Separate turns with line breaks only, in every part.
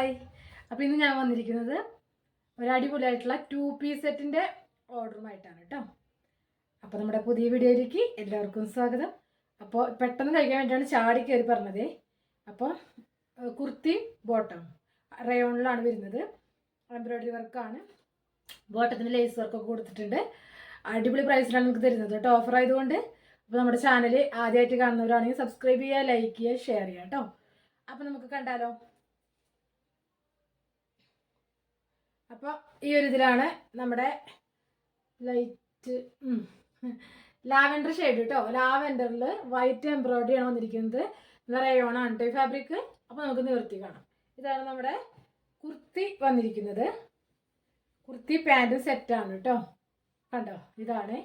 Hi അപ്പോൾ ഇന്ന് ഞാൻ വന്നിരിക്കുന്നത് ഒരു അടിപൊളിയായിട്ടുള്ള ടു പീസ് സെറ്റിന്റെ ഓർഡറുമായിട്ടാണ് കേട്ടോ അപ്പോൾ നമ്മുടെ പുതിയ വീഡിയോയിലേക്ക് എല്ലാവർക്കും സ്വാഗതം. അപ്പോൾ പെട്ടെന്ന് കഴിക്കാൻ വേണ്ടിയാണ് ചാടി കയറി പറഞ്ഞത്. അപ്പോൾ കുർത്തി ബോട്ടം റയോണിലാണ് വരുന്നത്. എംബ്രോയിഡറി വർക്കാണ് ബോട്ടത്തിന് ലേസ് വർക്കൊക്കെ കൊടുത്തിട്ടുണ്ട്. അടിപൊളി പ്രൈസിലാണ് നമുക്ക് തരുന്നത് കേട്ടോ ഓഫർ ആയതുകൊണ്ട് അപ്പോൾ നമ്മുടെ ചാനൽ ആദ്യമായിട്ട് കാണുന്നവരാണെങ്കിൽ സബ്സ്ക്രൈബ് ചെയ്യുക ലൈക്ക് ചെയ്യുക ഷെയർ ചെയ്യുക കേട്ടോ അപ്പോൾ നമുക്ക് കണ്ടാലോ? അപ്പോൾ ഈ ഒരു ഇതിലാണ് നമ്മുടെ ലൈറ്റ് ലാവൻഡർ ഷെയ്ഡ് കേട്ടോ ലാവൻഡറിൽ വൈറ്റ് എംബ്രോയിഡറി ആണ് വന്നിരിക്കുന്നത്. റയോണാണ് കേട്ടോ ഈ ഫാബ്രിക് അപ്പോൾ നമുക്ക് നിവർത്തി കാണാം. ഇതാണ് നമ്മുടെ കുർത്തി വന്നിരിക്കുന്നത്. കുർത്തി പാന്റ് സെറ്റാണ് കേട്ടോ കണ്ടോ? ഇതാണ്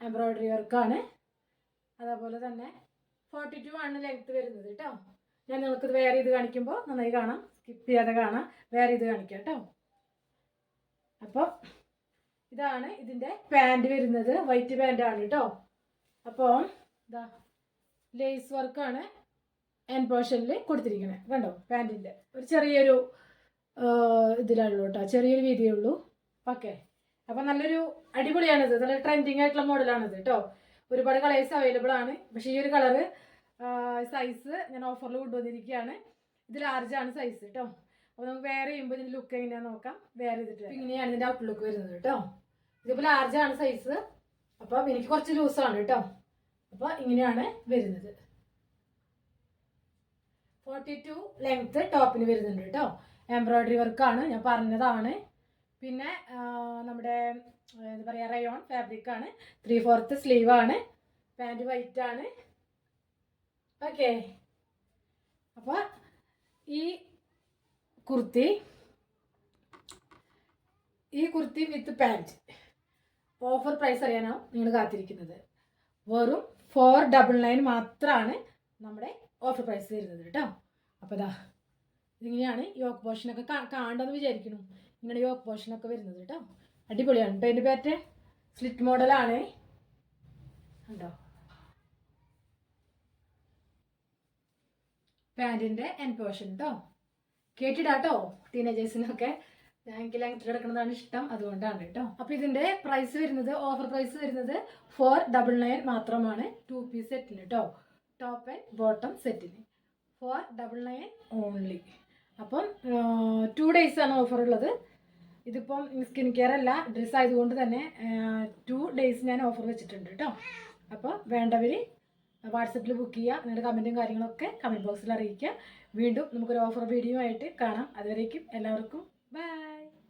എംബ്രോയിഡറി വർക്കാണ് അതേപോലെ തന്നെ ഫോർട്ടി ടു ആണ് ലെങ്ത്ത് വരുന്നത് കേട്ടോ ഞാൻ നിങ്ങൾക്ക് വേറെ ഇത് കാണിക്കുമ്പോൾ നന്നായി കാണാം. സ്കിപ്പ് ചെയ്യാതെ കാണാം. വേറെ ഇത് കാണിക്കാം കേട്ടോ അപ്പോൾ ഇതാണ് ഇതിന്റെ പാന്റ് വരുന്നത്. വൈറ്റ് പാന്റ് ആണ് കേട്ടോ അപ്പോൾ ഇതാ ലേസ് വർക്കാണ് എൻ പോർഷനിൽ കൊടുത്തിരിക്കണേ. കണ്ടോ? പാന്റിന്റെ ഒരു ചെറിയൊരു ഇതിലുള്ളൂ കേട്ടോ ചെറിയൊരു വീതിയേ ഉള്ളൂ. ഓക്കെ അപ്പോൾ നല്ലൊരു അടിപൊളിയാണിത്. നല്ല ട്രെൻഡിങ് ആയിട്ടുള്ള മോഡലാണിത് കേട്ടോ ഒരുപാട് കളേഴ്സ് അവൈലബിൾ ആണ്. പക്ഷേ ഈ ഒരു കളറ് സൈസ് ഞാൻ ഓഫറിൽ കൊണ്ടുവന്നിരിക്കുകയാണ് ഇത് ലാർജ് ആണ് സൈസ് കേട്ടോ അപ്പോൾ നമുക്ക് വേറെ ചെയ്യുമ്പോൾ ഇതിന്റെ ലുക്ക് എങ്ങനെയാണെന്ന് നോക്കാം. വേറെ ചെയ്തിട്ട് ഇങ്ങനെയാണ് ഔട്ട് ലുക്ക് വരുന്നത് കേട്ടോ. ലാർജ് ആണ് സൈസ് അപ്പോൾ എനിക്ക് കുറച്ച് ലൂസാണ് കേട്ടോ. അപ്പോൾ ഇങ്ങനെയാണ് വരുന്നത്. ഫോർട്ടി ടു ലെങ്ത്ത് ടോപ്പിന് വരുന്നുണ്ട് കേട്ടോ. എംബ്രോയിഡറി വർക്കാണ് ഞാൻ പറഞ്ഞതാണ്. പിന്നെ നമ്മുടെ എന്താ പറയുക റയോൺ ഫാബ്രിക് ആണ്. ത്രീ ഫോർത്ത് ആണ്. പാന്റ് വൈറ്റ് ആണ്. ഓക്കെ അപ്പോൾ ഈ കുർത്തി. ഈ kurti with pant offer price അറിയാനാവും നിങ്ങൾ കാത്തിരിക്കുന്നത്. വെറും ഫോർ ഡബിൾ നയൻ മാത്രമാണ് നമ്മുടെ ഓഫർ പ്രൈസ് വരുന്നത് കേട്ടോ. അപ്പോൾ ഇതാ ഇതിങ്ങനെയാണ് യോക്ക് പോർഷനൊക്കെ കാണണ്ടെന്ന് വിചാരിക്കുന്നു. ഇങ്ങനെ യോക്ക് പോർഷനൊക്കെ വരുന്നത് കേട്ടോ. അടിപൊളിയാണ് കേട്ടോ അതിന്റെ സ്ലിറ്റ് മോഡലാണ് കണ്ടോ? പാന്റിന്റെ എൻ പോർഷൻ കേട്ടോ കേട്ടിടാട്ടോ ടീനേജേഴ്സിനൊക്കെ ഞങ്ങൾക്ക് ലെങ്ത് എടുക്കുന്നതാണ് ഇഷ്ടം അതുകൊണ്ടാണ് കേട്ടോ. അപ്പോൾ ഇതിന്റെ പ്രൈസ് വരുന്നത് ഓഫർ പ്രൈസ് വരുന്നത് ഫോർ ഡബിൾ നയൻ മാത്രമാണ്. ടു പീസ് സെറ്റിന് കേട്ടോ ടോപ്പ് ആൻഡ് ബോട്ടം സെറ്റിന് ഫോർ ഡബിൾ നയൻ ഓൺലി അപ്പം ടു ഡേയ്സ് ആണ് ഓഫർ ഉള്ളത്. ഇതിപ്പം സ്കിൻ കെയർ അല്ല ഡ്രസ്സ് ആയതുകൊണ്ട് തന്നെ ടു ഡേയ്സ് ഞാൻ ഓഫർ വെച്ചിട്ടുണ്ട് കേട്ടോ അപ്പോൾ വേണ്ടവർ വാട്സപ്പിൽ ബുക്ക് ചെയ്യുക. നിങ്ങളുടെ കമന്റും കാര്യങ്ങളൊക്കെ കമന്റ് ബോക്സിൽ അറിയിക്കുക. വീണ്ടും നമുക്കൊരു ഓഫർ വീഡിയോ ആയിട്ട് കാണാം. അതുവരേക്കും എല്ലാവർക്കും ബൈ